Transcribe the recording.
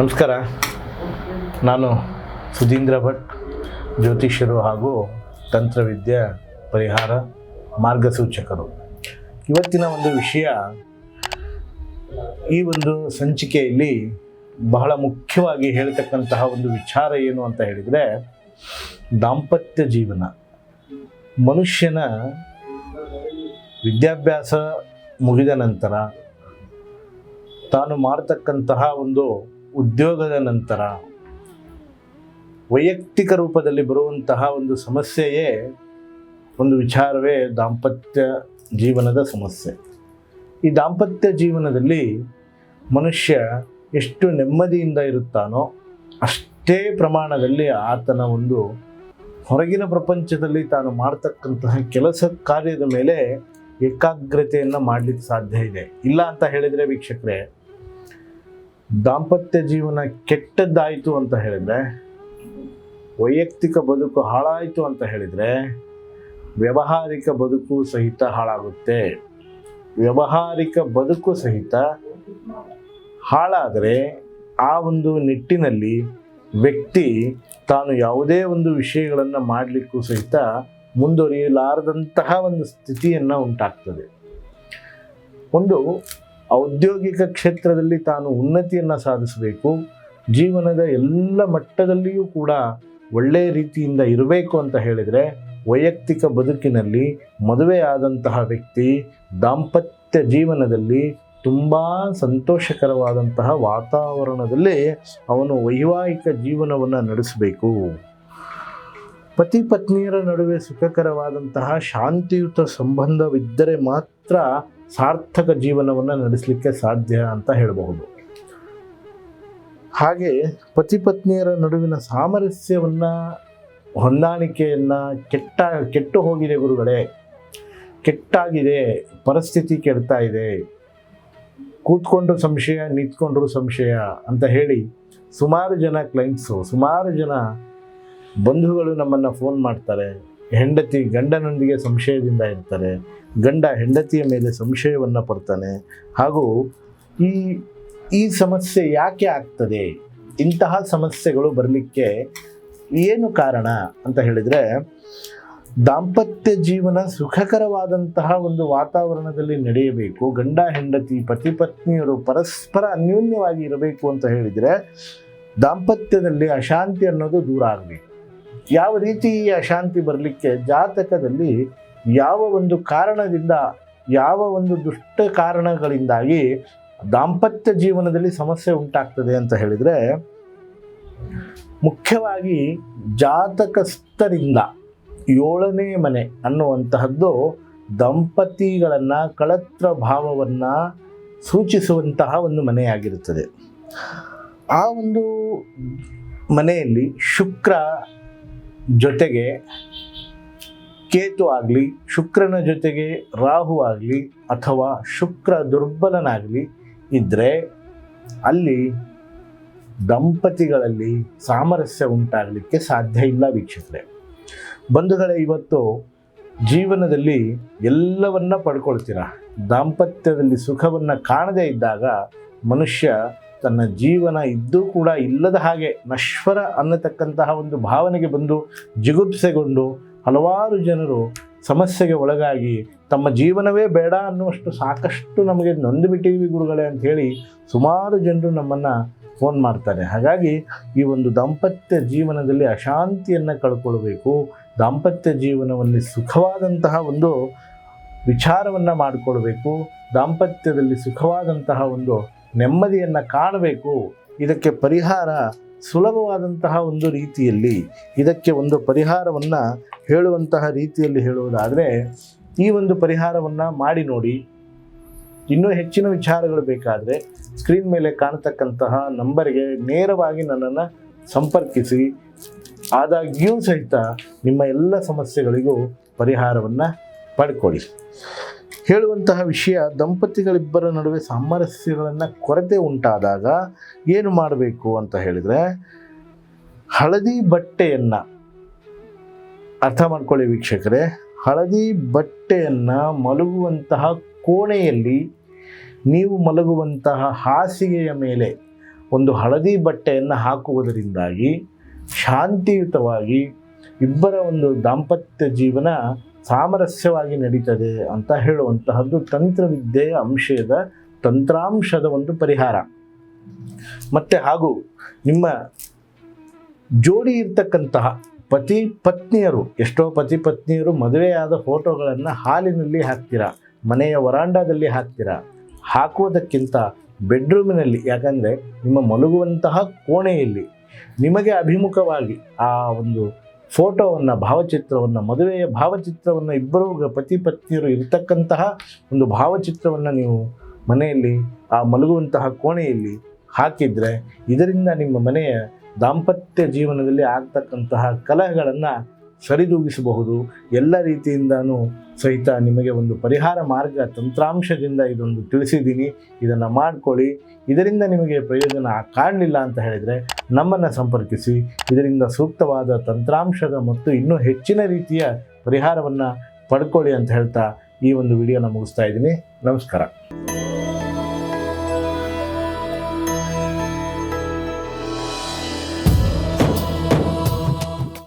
ನಮಸ್ಕಾರ. ನಾನು ಸುಧೀಂದ್ರ ಭಟ್, ಜ್ಯೋತಿಷ್ಯರು ಹಾಗೂ ತಂತ್ರವಿದ್ಯೆ ಪರಿಹಾರ ಮಾರ್ಗಸೂಚಕರು. ಇವತ್ತಿನ ಒಂದು ವಿಷಯ, ಈ ಒಂದು ಸಂಚಿಕೆಯಲ್ಲಿ ಬಹಳ ಮುಖ್ಯವಾಗಿ ಹೇಳ್ತಕ್ಕಂತಹ ಒಂದು ವಿಚಾರ ಏನು ಅಂತ ಹೇಳಿದರೆ, ದಾಂಪತ್ಯ ಜೀವನ. ಮನುಷ್ಯನ ವಿದ್ಯಾಭ್ಯಾಸ ಮುಗಿದ ನಂತರ ತಾನು ಮಾಡ್ತಕ್ಕಂತಹ ಒಂದು ಉದ್ಯೋಗದ ನಂತರ ವೈಯಕ್ತಿಕ ರೂಪದಲ್ಲಿ ಬರುವಂತಹ ಒಂದು ಸಮಸ್ಯೆಯೇ ಒಂದು ವಿಚಾರವೇ ದಾಂಪತ್ಯ ಜೀವನದ ಸಮಸ್ಯೆ. ಈ ದಾಂಪತ್ಯ ಜೀವನದಲ್ಲಿ ಮನುಷ್ಯ ಎಷ್ಟು ನೆಮ್ಮದಿಯಿಂದ ಇರುತ್ತಾನೋ ಅಷ್ಟೇ ಪ್ರಮಾಣದಲ್ಲಿ ಆತನ ಒಂದು ಹೊರಗಿನ ಪ್ರಪಂಚದಲ್ಲಿ ತಾನು ಮಾಡ್ತಕ್ಕಂತಹ ಕೆಲಸ ಕಾರ್ಯದ ಮೇಲೆ ಏಕಾಗ್ರತೆಯನ್ನು ಮಾಡಲಿಕ್ಕೆ ಸಾಧ್ಯ ಇದೆ. ಇಲ್ಲ ಅಂತ ಹೇಳಿದರೆ ವೀಕ್ಷಕರೇ ದಾಂಪತ್ಯ ಜೀವನ ಕೆಟ್ಟದ್ದಾಯಿತು ಅಂತ ಹೇಳಿದರೆ, ವೈಯಕ್ತಿಕ ಬದುಕು ಹಾಳಾಯಿತು ಅಂತ ಹೇಳಿದರೆ, ವ್ಯವಹಾರಿಕ ಬದುಕು ಸಹಿತ ಹಾಳಾಗುತ್ತೆ. ವ್ಯವಹಾರಿಕ ಬದುಕು ಸಹಿತ ಹಾಳಾದರೆ ಆ ಒಂದು ನಿಟ್ಟಿನಲ್ಲಿ ವ್ಯಕ್ತಿ ತಾನು ಯಾವುದೇ ಒಂದು ವಿಷಯಗಳನ್ನು ಮಾಡಲಿಕ್ಕೂ ಸಹಿತ ಮುಂದುವರಿಯಲಾರದಂತಹ ಒಂದು ಸ್ಥಿತಿಯನ್ನು ಉಂಟಾಗ್ತದೆ. ಒಂದು ಔದ್ಯೋಗಿಕ ಕ್ಷೇತ್ರದಲ್ಲಿ ತಾನು ಉನ್ನತಿಯನ್ನು ಸಾಧಿಸಬೇಕು, ಜೀವನದ ಎಲ್ಲ ಮಟ್ಟದಲ್ಲಿಯೂ ಕೂಡ ಒಳ್ಳೆಯ ರೀತಿಯಿಂದ ಇರಬೇಕು ಅಂತ ಹೇಳಿದರೆ ವೈಯಕ್ತಿಕ ಬದುಕಿನಲ್ಲಿ ಮದುವೆ ಆದಂತಹ ವ್ಯಕ್ತಿ ದಾಂಪತ್ಯ ಜೀವನದಲ್ಲಿ ತುಂಬ ಸಂತೋಷಕರವಾದಂತಹ ವಾತಾವರಣದಲ್ಲಿ ಅವನು ವೈವಾಹಿಕ ಜೀವನವನ್ನು ನಡೆಸಬೇಕು. ಪತಿ ಪತ್ನಿಯರ ನಡುವೆ ಸುಖಕರವಾದಂತಹ ಶಾಂತಿಯುತ ಸಂಬಂಧವಿದ್ದರೆ ಮಾತ್ರ ಸಾರ್ಥಕ ಜೀವನವನ್ನು ನಡೆಸಲಿಕ್ಕೆ ಸಾಧ್ಯ ಅಂತ ಹೇಳಬಹುದು. ಹಾಗೆ ಪತಿ ಪತ್ನಿಯರ ನಡುವಿನ ಸಾಮರಸ್ಯವನ್ನು, ಹೊಂದಾಣಿಕೆಯನ್ನು ಕೆಟ್ಟ, ಕೆಟ್ಟು ಹೋಗಿದೆ ಗುರುಗಳೇ, ಕೆಟ್ಟಾಗಿದೆ, ಪರಿಸ್ಥಿತಿ ಕೆಡ್ತಾ ಇದೆ, ಕೂತ್ಕೊಂಡ್ರು ಸಂಶಯ, ನಿಂತ್ಕೊಂಡ್ರು ಸಂಶಯ ಅಂತ ಹೇಳಿ ಸುಮಾರು ಜನ ಕ್ಲೈಂಟ್ಸು ಸುಮಾರು ಜನ ಬಂಧುಗಳು ನಮ್ಮನ್ನು ಫೋನ್ ಮಾಡ್ತಾರೆ, ಹೆಂಡತಿ ಗಂಡನೊಂದಿಗೆ ಸಂಶಯದಿಂದ ಇರ್ತಾರೆ, ಗಂಡ ಹೆಂಡತಿಯ ಮೇಲೆ ಸಂಶಯವನ್ನು ಪಡ್ತಾನೆ. ಹಾಗೂ ಈ ಈ ಸಮಸ್ಯೆ ಯಾಕೆ ಆಗ್ತದೆ? ಇಂತಹ ಸಮಸ್ಯೆಗಳು ಬರಲಿಕ್ಕೆ ಏನು ಕಾರಣ ಅಂತ ಹೇಳಿದರೆ, ದಾಂಪತ್ಯ ಜೀವನ ಸುಖಕರವಾದಂತಹ ಒಂದು ವಾತಾವರಣದಲ್ಲಿ ನಡೆಯಬೇಕು, ಗಂಡ ಹೆಂಡತಿ, ಪತಿ ಪತ್ನಿಯರು ಪರಸ್ಪರ ಅನ್ಯೋನ್ಯವಾಗಿ ಇರಬೇಕು ಅಂತ ಹೇಳಿದರೆ, ದಾಂಪತ್ಯದಲ್ಲಿ ಅಶಾಂತಿ ಅನ್ನೋದು ದೂರ ಆಗಬೇಕು. ಯಾವ ರೀತಿ ಈ ಅಶಾಂತಿ ಬರಲಿಕ್ಕೆ ಜಾತಕದಲ್ಲಿ ಯಾವ ಒಂದು ಕಾರಣದಿಂದ, ಯಾವ ಒಂದು ದುಷ್ಟ ಕಾರಣಗಳಿಂದಾಗಿ ದಾಂಪತ್ಯ ಜೀವನದಲ್ಲಿ ಸಮಸ್ಯೆ ಉಂಟಾಗ್ತದೆ ಅಂತ ಹೇಳಿದರೆ, ಮುಖ್ಯವಾಗಿ ಜಾತಕಸ್ಥರಿಂದ ಏಳನೇ ಮನೆ ಅನ್ನುವಂತಹದ್ದು ದಂಪತಿಗಳನ್ನು ಕಳತ್ರ ಭಾವವನ್ನು ಸೂಚಿಸುವಂತಹ ಒಂದು ಮನೆಯಾಗಿರುತ್ತದೆ. ಆ ಒಂದು ಮನೆಯಲ್ಲಿ ಶುಕ್ರ ಜೊತೆಗೆ ಕೇತು ಆಗಲಿ, ಶುಕ್ರನ ಜೊತೆಗೆ ರಾಹು ಆಗಲಿ ಅಥವಾ ಶುಕ್ರ ದುರ್ಬಲನಾಗಲಿ ಇದ್ದರೆ ಅಲ್ಲಿ ದಂಪತಿಗಳಲ್ಲಿ ಸಾಮರಸ್ಯ ಉಂಟಾಗಲಿಕ್ಕೆ ಸಾಧ್ಯ ಇಲ್ಲ ವೀಕ್ಷಕರೇ. ಬಂಧುಗಳೇ ಇವತ್ತು ಜೀವನದಲ್ಲಿ ಎಲ್ಲವನ್ನ ಪಡ್ಕೊಳ್ತೀರ? ದಾಂಪತ್ಯದಲ್ಲಿ ಸುಖವನ್ನು ಕಾಣದೇ ಇದ್ದಾಗ ಮನುಷ್ಯ ತನ್ನ ಜೀವನ ಇದ್ದೂ ಕೂಡ ಇಲ್ಲದ ಹಾಗೆ ನಶ್ವರ ಅನ್ನತಕ್ಕಂತಹ ಒಂದು ಭಾವನೆಗೆ ಬಂದು ಜಿಗುಪ್ಸೆಗೊಂಡು ಹಲವಾರು ಜನರು ಸಮಸ್ಯೆಗೆ ಒಳಗಾಗಿ ತಮ್ಮ ಜೀವನವೇ ಬೇಡ ಅನ್ನುವಷ್ಟು ಸಾಕಷ್ಟು ನಮಗೆ ನೊಂದು ಬಿಟ್ಟಿವಿ ಗುರುಗಳೇ ಅಂಥೇಳಿ ಸುಮಾರು ಜನರು ನಮ್ಮನ್ನು ಫೋನ್ ಮಾಡ್ತಾರೆ. ಹಾಗಾಗಿ ಈ ಒಂದು ದಾಂಪತ್ಯ ಜೀವನದಲ್ಲಿ ಅಶಾಂತಿಯನ್ನು ಕಳ್ಕೊಳ್ಬೇಕು, ದಾಂಪತ್ಯ ಜೀವನದಲ್ಲಿ ಸುಖವಾದಂತಹ ಒಂದು ವಿಚಾರವನ್ನು ಮಾಡಿಕೊಳ್ಬೇಕು, ದಾಂಪತ್ಯದಲ್ಲಿ ಸುಖವಾದಂತಹ ಒಂದು ನೆಮ್ಮದಿಯನ್ನು ಕಾಣಬೇಕು. ಇದಕ್ಕೆ ಪರಿಹಾರ ಸುಲಭವಾದಂತಹ ಒಂದು ರೀತಿಯಲ್ಲಿ, ಇದಕ್ಕೆ ಒಂದು ಪರಿಹಾರವನ್ನು ಹೇಳುವಂತಹ ರೀತಿಯಲ್ಲಿ ಹೇಳುವುದಾದರೆ, ಈ ಒಂದು ಪರಿಹಾರವನ್ನು ಮಾಡಿ ನೋಡಿ. ಇನ್ನೂ ಹೆಚ್ಚಿನ ವಿಚಾರಗಳು ಬೇಕಾದರೆ ಸ್ಕ್ರೀನ್ ಮೇಲೆ ಕಾಣತಕ್ಕಂತಹ ನಂಬರಿಗೆ ನೇರವಾಗಿ ನನ್ನನ್ನು ಸಂಪರ್ಕಿಸಿ. ಆದಾಗ್ಯೂ ಸಹಿತ ನಿಮ್ಮ ಎಲ್ಲ ಸಮಸ್ಯೆಗಳಿಗೂ ಪರಿಹಾರವನ್ನು ಪಡ್ಕೊಳ್ಳಿ. ಹೇಳುವಂತಹ ವಿಷಯ ದಂಪತಿಗಳಿಬ್ಬರ ನಡುವೆ ಸಾಮರಸ್ಯಗಳನ್ನು ಕೊರತೆ ಉಂಟಾದಾಗ ಏನು ಮಾಡಬೇಕು ಅಂತ ಹೇಳಿದರೆ ಹಳದಿ ಬಟ್ಟೆಯನ್ನು ಅರ್ಥ ಮಾಡ್ಕೊಳ್ಳಿ ವೀಕ್ಷಕರೇ. ಹಳದಿ ಬಟ್ಟೆಯನ್ನು ಮಲಗುವಂತಹ ಕೋಣೆಯಲ್ಲಿ ನೀವು ಮಲಗುವಂತಹ ಹಾಸಿಗೆಯ ಮೇಲೆ ಒಂದು ಹಳದಿ ಬಟ್ಟೆಯನ್ನು ಹಾಕುವುದರಿಂದಾಗಿ ಶಾಂತಿಯುತವಾಗಿ ಇಬ್ಬರ ಒಂದು ದಾಂಪತ್ಯ ಜೀವನ ಸಾಮರಸ್ಯವಾಗಿ ನಡೀತದೆ ಅಂತ ಹೇಳುವಂತಹದ್ದು ತಂತ್ರವಿದ್ಯೆಯ ಅಂಶದ ತಂತ್ರಾಂಶದ ಒಂದು ಪರಿಹಾರ. ಮತ್ತೆ ಹಾಗೂ ನಿಮ್ಮ ಜೋಡಿ ಇರ್ತಕ್ಕಂತಹ ಪತಿ ಪತ್ನಿಯರು, ಎಷ್ಟೋ ಪತಿ ಪತ್ನಿಯರು ಮದುವೆಯಾದ ಫೋಟೋಗಳನ್ನು ಹಾಲಿನಲ್ಲಿ ಹಾಕ್ತೀರಾ, ಮನೆಯ ವರಾಂಡದಲ್ಲಿ ಹಾಕ್ತೀರಾ, ಹಾಕುವುದಕ್ಕಿಂತ ಬೆಡ್ರೂಮಿನಲ್ಲಿ, ಯಾಕಂದರೆ ನಿಮ್ಮ ಮಲಗುವಂತಹ ಕೋಣೆಯಲ್ಲಿ ನಿಮಗೆ ಅಭಿಮುಖವಾಗಿ ಆ ಒಂದು ಫೋಟೋವನ್ನು, ಭಾವಚಿತ್ರವನ್ನು, ಮದುವೆಯ ಭಾವಚಿತ್ರವನ್ನು ಇಬ್ಬರೂ ಪತಿ ಪತ್ನಿಯರು ಇರತಕ್ಕಂತಹ ಒಂದು ಭಾವಚಿತ್ರವನ್ನು ನೀವು ಮನೆಯಲ್ಲಿ ಆ ಮಲಗುವಂತಹ ಕೋಣೆಯಲ್ಲಿ ಹಾಕಿದರೆ ಇದರಿಂದ ನಿಮ್ಮ ಮನೆಯ ದಾಂಪತ್ಯ ಜೀವನದಲ್ಲಿ ಆಗ್ತಕ್ಕಂತಹ ಕಲಹಗಳನ್ನು ಸರಿದೂಗಿಸಬಹುದು. ಎಲ್ಲ ರೀತಿಯಿಂದನೂ ಸಹಿತ ನಿಮಗೆ ಒಂದು ಪರಿಹಾರ ಮಾರ್ಗ ತಂತ್ರಾಂಶದಿಂದ ಇದೊಂದು ತಿಳಿಸಿದ್ದೀನಿ. ಇದನ್ನು ಮಾಡಿಕೊಳ್ಳಿ. ಇದರಿಂದ ನಿಮಗೆ ಪ್ರಯೋಜನ ಕಾಣಲಿಲ್ಲ ಅಂತ ಹೇಳಿದರೆ ನಮ್ಮನ್ನು ಸಂಪರ್ಕಿಸಿ. ಇದರಿಂದ ಸೂಕ್ತವಾದ ತಂತ್ರಾಂಶದ ಮತ್ತು ಇನ್ನೂ ಹೆಚ್ಚಿನ ರೀತಿಯ ಪರಿಹಾರವನ್ನು ಪಡ್ಕೊಳ್ಳಿ ಅಂತ ಹೇಳ್ತಾ ಈ ಒಂದು ವಿಡಿಯೋನ ಮುಗಿಸ್ತಾ ಇದ್ದೀನಿ. ನಮಸ್ಕಾರ.